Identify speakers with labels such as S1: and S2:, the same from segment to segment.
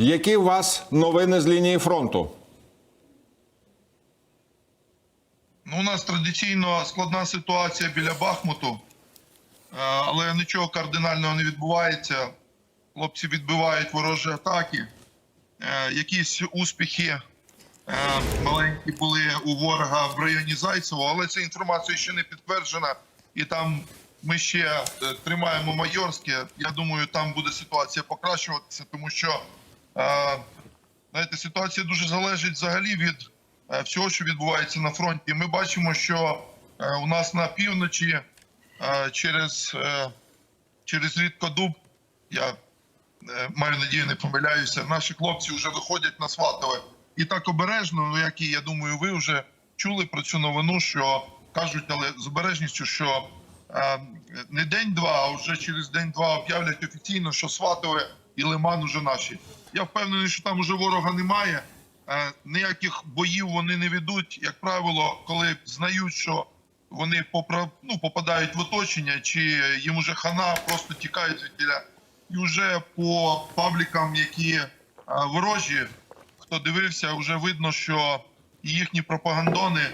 S1: Які у вас новини з лінії фронту?
S2: Ну, у нас традиційно складна ситуація біля Бахмуту, Е, але нічого кардинального не відбувається. Хлопці відбивають ворожі атаки. Е, Якісь успіхи е, маленькі були у ворога в районі Зайцево, але ця інформація ще не підтверджена. І там ми ще тримаємо Майорське. Я думаю, там буде ситуація покращуватися, тому що знаєте, ситуація дуже залежить взагалі від е, всього, що відбувається на фронті. Ми бачимо, що е, у нас на півночі е, через, через Рідкодуб, я маю надію, не помиляюся, наші хлопці вже виходять на Сватове. І так обережно, ну як і я думаю, ви вже чули про цю новину, що кажуть, але з обережністю, що не день-два, а вже через день-два об'являть офіційно, що Сватове і Лиман уже наші. Я впевнений, що там уже ворога немає. Е, ніяких боїв вони не ведуть. Як правило, коли знають, що вони ну, попадають в оточення, чи їм уже хана, просто тікають звідтіля. І вже по паблікам, які е, ворожі, хто дивився, вже видно, що і їхні пропагандони,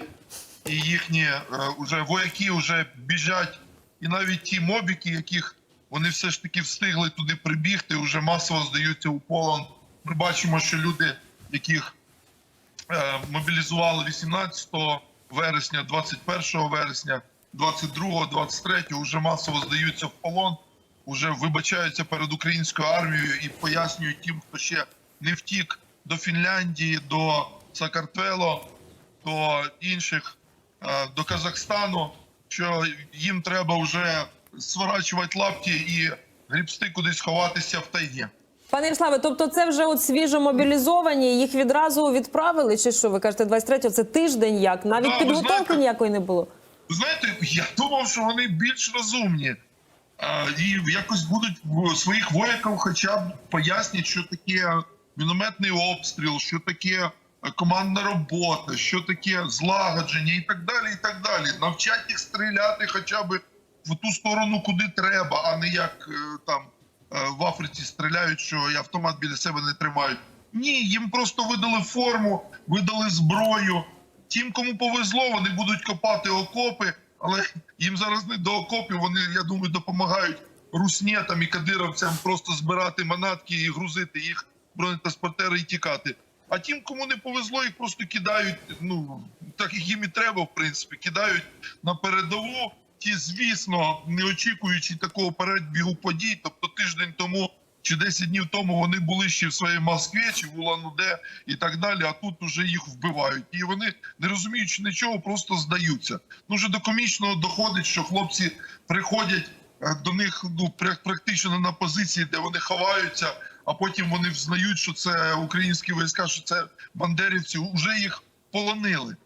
S2: і їхні е, уже вояки вже біжать, і навіть ті мобіки, яких вони все ж таки встигли туди прибігти, вже масово здаються у полон. Ми бачимо, що люди, яких е, мобілізували 18 вересня, 21 вересня, 22, 23 вже масово здаються в полон, вже вибачаються перед українською армією і пояснюють тим, хто ще не втік до Фінляндії, до Сакартвело, до інших, е, до Казахстану, що їм треба вже сворачувати лапті і грібсти кудись ховатися в тайгі.
S3: Пане Ярославе, тобто це вже от свіжо мобілізовані, їх відразу відправили, чи що? Ви кажете, 23-го, це тиждень як? Навіть
S2: Да,
S3: підготовки
S2: знаєте-
S3: ніякої не було.
S2: Ви знаєте, я думав, що вони більш розумні а, і якось будуть своїх вояків хоча б пояснять, що таке мінометний обстріл, що таке е, командна робота, що таке злагодження і так далі. і так далі. Навчать їх стріляти хоча б в ту сторону, куди треба, а не як е, там е, в Африці стріляють, що і автомат біля себе не тримають. Ні, їм просто видали форму, видали зброю. Тим, кому повезло, вони будуть копати окопи, але їм зараз не до окопів. Вони, я думаю, допомагають руснетам і кадировцям просто збирати манатки і грузити їх бронетранспортери і тікати. А тим, кому не повезло, їх просто кидають. Ну так їм і треба, в принципі, кидають на передову. Ті, звісно, не очікуючи такого передбігу подій, тобто тиждень тому чи 10 днів тому вони були ще в своїй Москві чи в Улан-Удэ і так далі. А тут вже їх вбивають, і вони не розуміючи нічого, просто здаються. Ну вже до комічного доходить, що хлопці приходять е, до них ну пр- практично на позиції, де вони ховаються, а потім вони взнають, що це українські війська, що це бандерівці, вже їх полонили.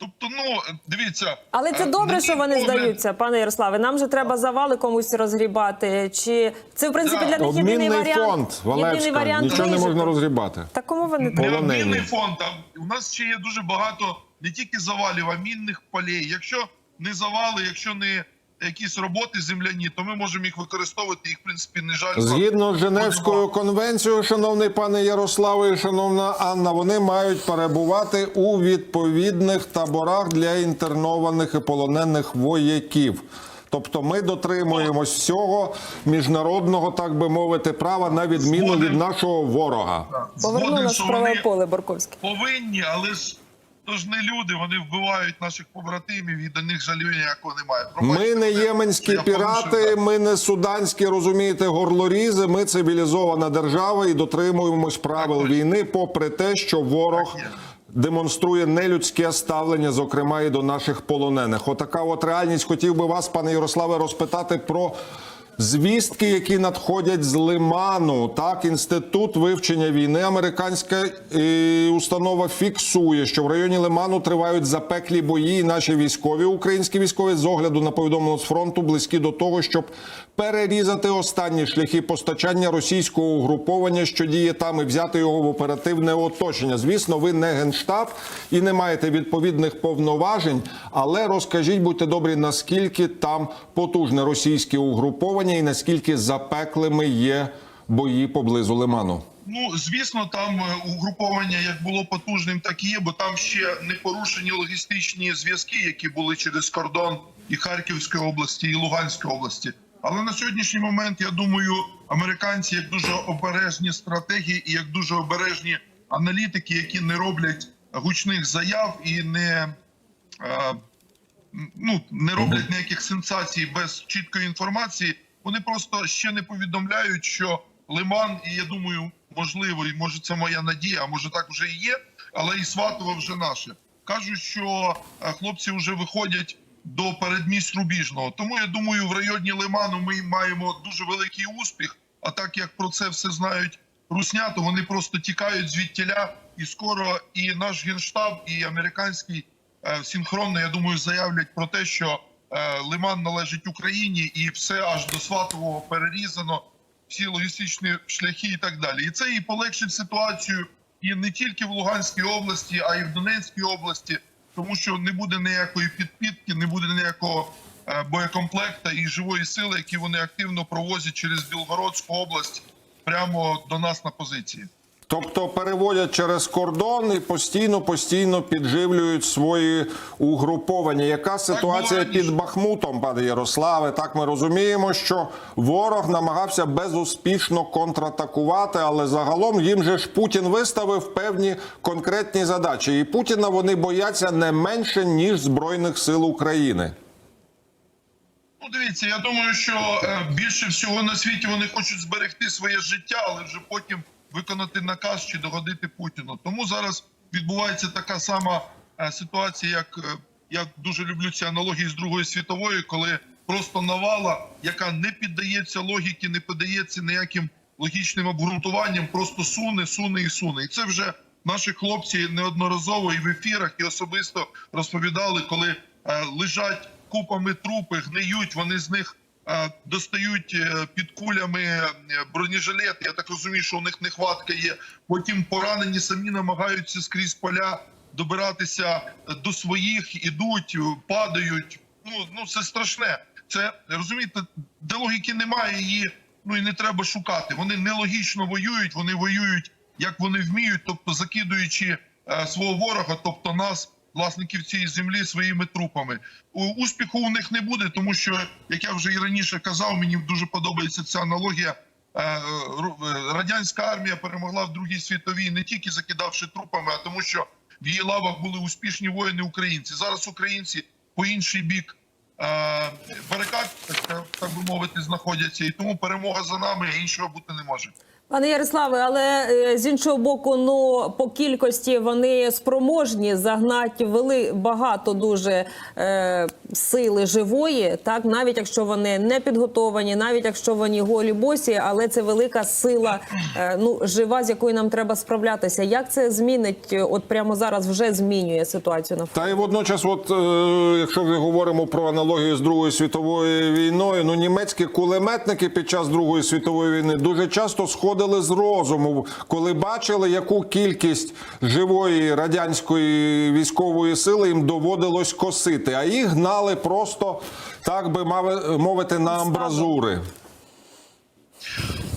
S2: Тобто, ну дивіться,
S3: Але це
S2: е,
S3: добре, що вони
S2: погляд,
S3: здаються, пане Ярославе. Нам же треба завали комусь розгрібати. Чи це в принципі
S2: Да.
S3: для них єдиний варіант?
S1: фонд,
S3: єдиний варіант
S1: Нічого не можна розгрібати.
S3: Та кому вони треба?
S1: Полонені.
S2: мінний фонд, а у нас ще є дуже багато не тільки завалів, а мінних полей. Якщо не завали, якщо не якісь роботи земляні, то ми можемо їх використовувати. Їх в принципі не жаль.
S1: Згідно з Женевською конвенцією, шановний пане Ярославе і шановна Анна, вони мають перебувати у відповідних таборах для інтернованих і полонених вояків. Тобто ми дотримуємось всього міжнародного, так би мовити, права на відміну
S2: Згоден.
S1: від нашого ворога.
S3: Поверну
S2: Згоден,
S3: нас
S2: що
S3: в праве
S2: вони
S3: поле Борковське.
S2: повинні, але ж то ж не люди. Вони вбивають наших побратимів і до них жалю ніякого немає.
S1: Ми
S2: Пробачте
S1: не єменські
S2: я
S1: пірати,
S2: так.
S1: ми не суданські, розумієте, горлорізи. Ми цивілізована держава і дотримуємось правил
S2: Так,
S1: війни, попри те, що ворог.
S2: Так.
S1: Демонструє нелюдське ставлення, зокрема і до наших полонених. Отака от реальність. Хотів би вас, пане Ярославе, розпитати про звістки, які надходять з Лиману. Так, інститут вивчення війни, американська е, установа фіксує, що в районі Лиману тривають запеклі бої. і Наші військові, українські військові, з огляду на повідомлено з фронту, близькі до того, щоб перерізати останні шляхи постачання російського угруповання, що діє там, і взяти його в оперативне оточення. Звісно, ви не генштаб і не маєте відповідних повноважень. Але розкажіть, будьте добрі, наскільки там потужне російське угруповання і наскільки запеклими є бої поблизу Лиману.
S2: Ну, звісно, там е, угруповання як було потужним, так і є, бо там ще не порушені логістичні зв'язки, які були через кордон і Харківської області, і Луганської області. Але на сьогоднішній момент я думаю, американці як дуже обережні стратегії і як дуже обережні аналітики, які не роблять гучних заяв і не е, ну не роблять ніяких сенсацій без чіткої інформації. Вони просто ще не повідомляють, що Лиман, і я думаю, можливо, і може це моя надія, а може так вже і є, але і Сватово вже наше. Кажуть, що е, хлопці вже виходять до передмість Рубіжного. Тому я думаю, в районі Лиману ми маємо дуже великий успіх. А так як про це все знають русня, то вони просто тікають звідтіля, і скоро і наш генштаб, і американський е, синхронно, я думаю, заявлять про те, що Лиман належить Україні, і все аж до Сватового перерізано, всі логістичні шляхи і так далі. І це і полегшить ситуацію і не тільки в Луганській області, а й в Донецькій області, тому що не буде ніякої підпітки, не буде ніякого е, боєкомплекта і живої сили, які вони активно провозять через Білгородську область прямо до нас на позиції.
S1: Тобто переводять через кордон і постійно постійно підживлюють свої угруповання. Яка ситуація під Бахмутом, пане Ярославе? Так ми розуміємо, що ворог намагався безуспішно контратакувати, але загалом їм же ж Путін виставив певні конкретні задачі, і Путіна вони бояться не менше ніж збройних сил України.
S2: Ну, дивіться, я думаю, що е, більше всього на світі вони хочуть зберегти своє життя, але вже потім виконати наказ чи догодити Путіну. Тому зараз відбувається така сама е, ситуація, як е, я дуже люблю ці аналогії з Другої світової, коли просто навала, яка не піддається логіки, не піддається ніяким логічним обґрунтуванням, просто суне, суне і суне. І це вже наші хлопці неодноразово і в ефірах, і особисто розповідали, коли е, лежать купами трупи, гниють, вони з них достають е, під кулями е, бронежилет. Я так розумію, що у них нехватка є. Потім поранені самі намагаються скрізь поля добиратися е, до своїх, ідуть, е, падають. Ну ну це страшне. Це розумієте, де логіки немає її. Ну і не треба шукати. Вони нелогічно воюють. Вони воюють як вони вміють, тобто закидуючи е, свого ворога, тобто нас, власників цієї землі, своїми трупами. Успіху у них не буде, тому що, як я вже і раніше казав, мені дуже подобається ця аналогія. Е, е, Радянська армія перемогла в Другій світовій не тільки закидавши трупами, а тому, що в її лавах були успішні воїни українці. Зараз українці по інший бік е, барикад, так би мовити, знаходяться, і тому перемога за нами, іншого бути не може.
S3: Пане Ярославе, але е, з іншого боку, ну по кількості вони спроможні загнати вели багато дуже е, сили живої, так навіть якщо вони не підготовані, навіть якщо вони голі босі, але це велика сила, е, ну жива, з якою нам треба справлятися. Як це змінить? От прямо зараз вже змінює ситуацію на
S1: Та й водночас, от е, якщо вже говоримо про аналогію з Другою світовою війною, ну німецькі кулеметники під час Другої світової війни дуже часто сходили з розуму, коли бачили, яку кількість живої радянської військової сили їм доводилось косити, а їх гнали просто так би мовити на амбразури.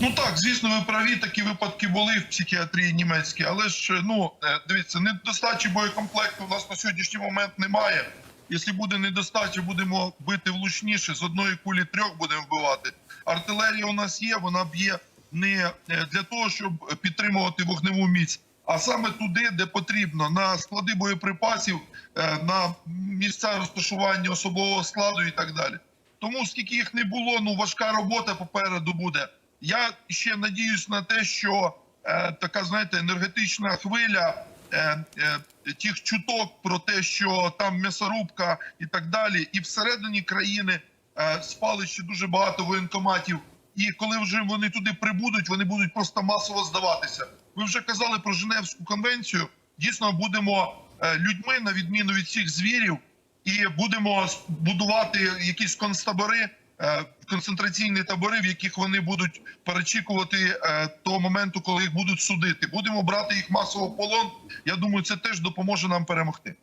S2: Ну так, звісно, ви праві. Такі випадки були в психіатрії німецькій, але ж ну е, дивіться, недостачі боєкомплекту у нас на сьогоднішній момент немає. Якщо буде недостача, будемо бити влучніше. З одної кулі трьох будемо вбивати. Артилерія у нас є, вона б'є не е, для того, щоб підтримувати вогневу міць, а саме туди, де потрібно, на склади боєприпасів, е, на місця розташування особового складу і так далі. Тому скільки їх не було, ну важка робота попереду буде. Я ще надіюсь на те, що е, така знаєте енергетична хвиля е, е, тих чуток про те, що там м'ясорубка і так далі, і всередині країни е, спали ще дуже багато воєнкоматів. І коли вже вони туди прибудуть, вони будуть просто масово здаватися. Ви вже казали про Женевську конвенцію. Дійсно, будемо е, людьми на відміну від всіх звірів, і будемо будувати якісь концтабори, е, концентраційні табори, в яких вони будуть перечікувати е, того моменту, коли їх будуть судити. Будемо брати їх масово в полон. Я думаю, це теж допоможе нам перемогти.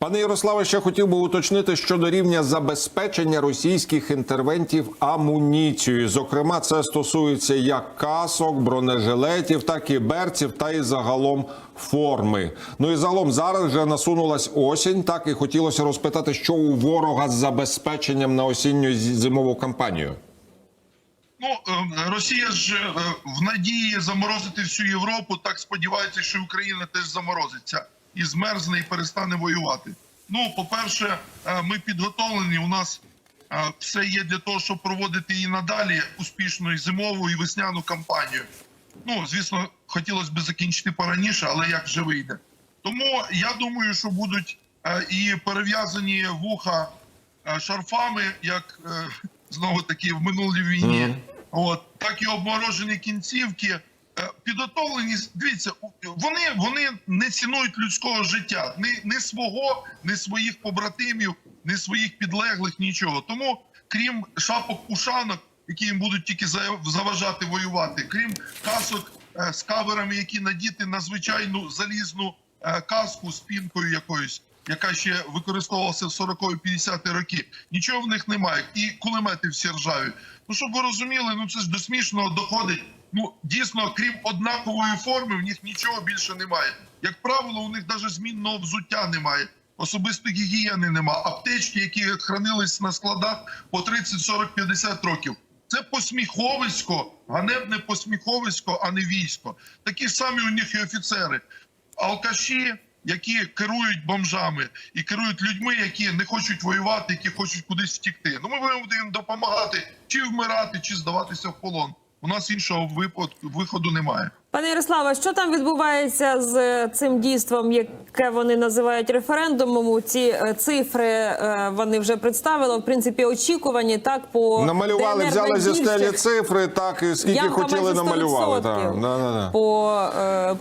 S1: Пане Ярославе, ще хотів би уточнити щодо рівня забезпечення російських інтервентів амуніцією. Зокрема, це стосується як касок, бронежилетів, так і берців, та і загалом форми. Ну і загалом зараз вже насунулась осінь. Так і хотілося розпитати, що у ворога з забезпеченням на осінню зимову кампанію.
S2: Ну, е, Росія ж е, в надії заморозити всю Європу, так сподівається, що Україна теж заморозиться і змерзне і перестане воювати. Ну, по-перше, е, ми підготовлені. У нас е, все є для того, щоб проводити і надалі успішну і зимову і весняну кампанію. Ну, звісно, хотілося б закінчити пораніше, але як же вийде. Тому я думаю, що будуть е, і перев'язані вуха шарфами, як знову таки в минулій війні, от так і обморожені кінцівки. Е, Підготовлені, дивіться, вони, вони не цінують людського життя, ні, ні свого, ні своїх побратимів, ні своїх підлеглих, нічого. Тому, крім шапок ушанок, які їм будуть тільки заважати воювати, крім касок е, з каверами, які надіти на звичайну залізну е, каску з пінкою якоюсь, яка ще використовувалася в 40-50 роки. Нічого в них немає. І кулемети всі ржаві. Ну щоб ви розуміли, ну це ж до смішного доходить. Ну дійсно, крім однакової форми, в них нічого більше немає. Як правило, у них навіть змінного взуття немає. Особисто гігієни нема. Аптечки, які хранились на складах по 30, 40, 50 років. Це посміховисько, ганебне посміховисько, а не військо. Такі самі у них і офіцери. Алкаші, які керують бомжами і керують людьми, які не хочуть воювати, які хочуть кудись втікти. Ну ми будемо їм допомагати чи вмирати, чи здаватися в полон. У нас іншого випадку виходу немає.
S3: Пане Ярославе, що там відбувається з е, цим дійством, яке вони називають референдумом? Ці е, цифри е, вони вже представили. В принципі, очікувані так по
S1: Намалювали,
S3: ДНР
S1: взяли зі стелі цифри, так і скільки
S3: Ямка
S1: хотіли намалювали. Так, да, да, да.
S3: По,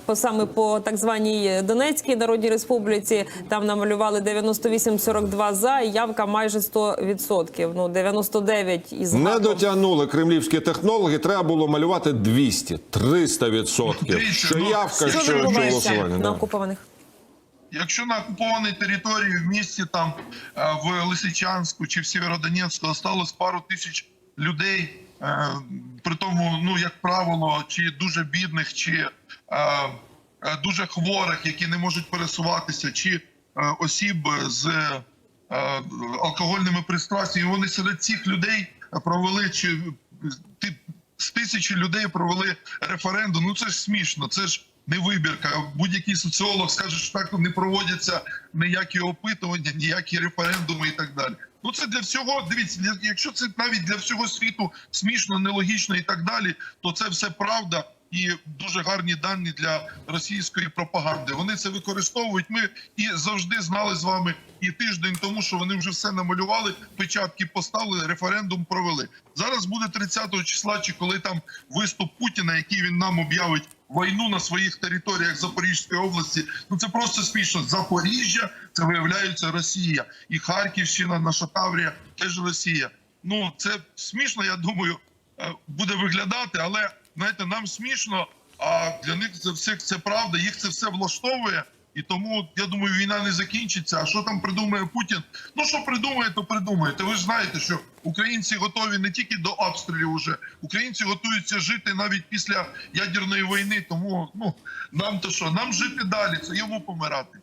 S3: по саме по так званій Донецькій Народній Республіці там намалювали 98-42 за, і явка майже 100%. Ну 99 із
S1: Не дотягнули кремлівські технологи. Треба було малювати 200, 300 відсотків. Що
S2: ну,
S1: явка,
S3: Що
S1: голосування.
S3: на окупованих?
S2: Якщо на окупованій території в місті там е, в Лисичанську чи в Сєвєродонецьку осталось пару тисяч людей, е, при тому, ну як правило, чи дуже бідних, чи е, дуже хворих, які не можуть пересуватися, чи осіб з алкогольними пристрастями, вони серед цих людей провели чи ти з тисячі людей провели референдум. Ну це ж смішно, це ж не вибірка. Будь-який соціолог скаже, що так не проводяться ніякі опитування, ніякі референдуми і так далі. Ну це для всього. Дивіться, якщо це навіть для всього світу смішно, нелогічно і так далі, то це все правда. І дуже гарні дані для російської пропаганди. Вони це використовують. Ми і завжди знали з вами і тиждень тому, що вони вже все намалювали, печатки поставили, референдум провели. Зараз буде 30 числа, чи коли там виступ Путіна, який він нам об'явить війну на своїх територіях Запорізької області. Ну це просто смішно. Запоріжжя це виявляється Росія, і Харківщина, наша Таврія теж Росія. Ну це смішно. Я думаю, е, буде виглядати, але знаєте, нам смішно. А для них це все це правда. Їх це все влаштовує. І тому я думаю, війна не закінчиться. А що там придумає Путін? Ну що придумає, то придумає. Та ви ж знаєте, що українці готові не тільки до обстрілів. Уже українці готуються жити навіть після ядерної війни. Тому ну нам то що, нам жити далі. Це йому помирати.